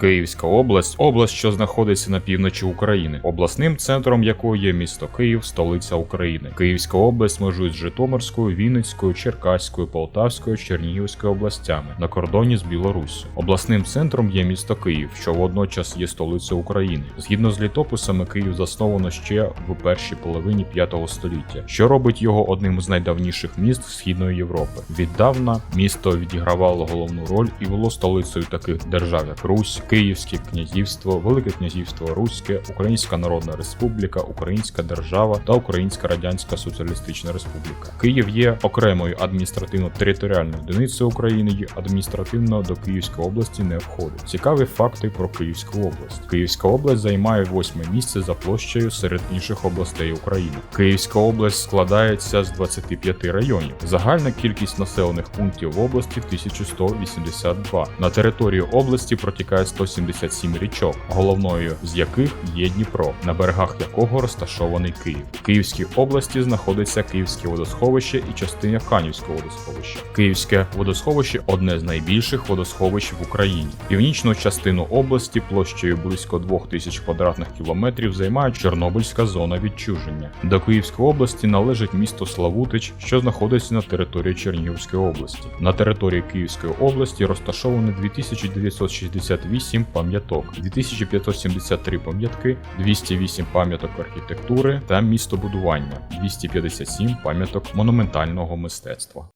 Київська область область, що знаходиться на півночі України, обласним центром якої є місто Київ, столиця України. Київська область межує з Житомирською, Вінницькою, Черкаською, Полтавською, Чернігівською областями на кордоні з Білоруссю. Обласним центром є місто Київ, що водночас є столицею України. Згідно з літописами, Київ засновано ще в першій половині 5 століття, що робить його одним з найдавніших міст Східної Європи. Віддавна місто відігравало головну роль і було столицею таких держав, як Русь, Київське князівство, Велике князівство Руське, Українська Народна Республіка, Українська держава та Українська Радянська Соціалістична Республіка. Київ є окремою адміністративно-територіальною одиницею України і адміністративно до Київської області не входить. Цікаві факти про Київську область. Київська область займає восьме місце за площею серед інших областей України. Київська область складається з 25 районів. Загальна кількість населених пунктів в області 1182. На території області протікає 177 річок, головною з яких є Дніпро, на берегах якого розташований Київ. В Київській області знаходиться Київське водосховище і частина Канівського водосховища. Київське водосховище одне з найбільших водосховищ в Україні. Північну частину області площею близько 2000 квадратних кілометрів займає Чорнобильська зона відчуження. До Київської області належить місто Славутич, що знаходиться на території Чернігівської області. На території Київської області розташовано 2968 пам'яток, 2573 пам'ятки, 208 пам'яток архітектури та містобудування, 257 пам'яток монументального мистецтва.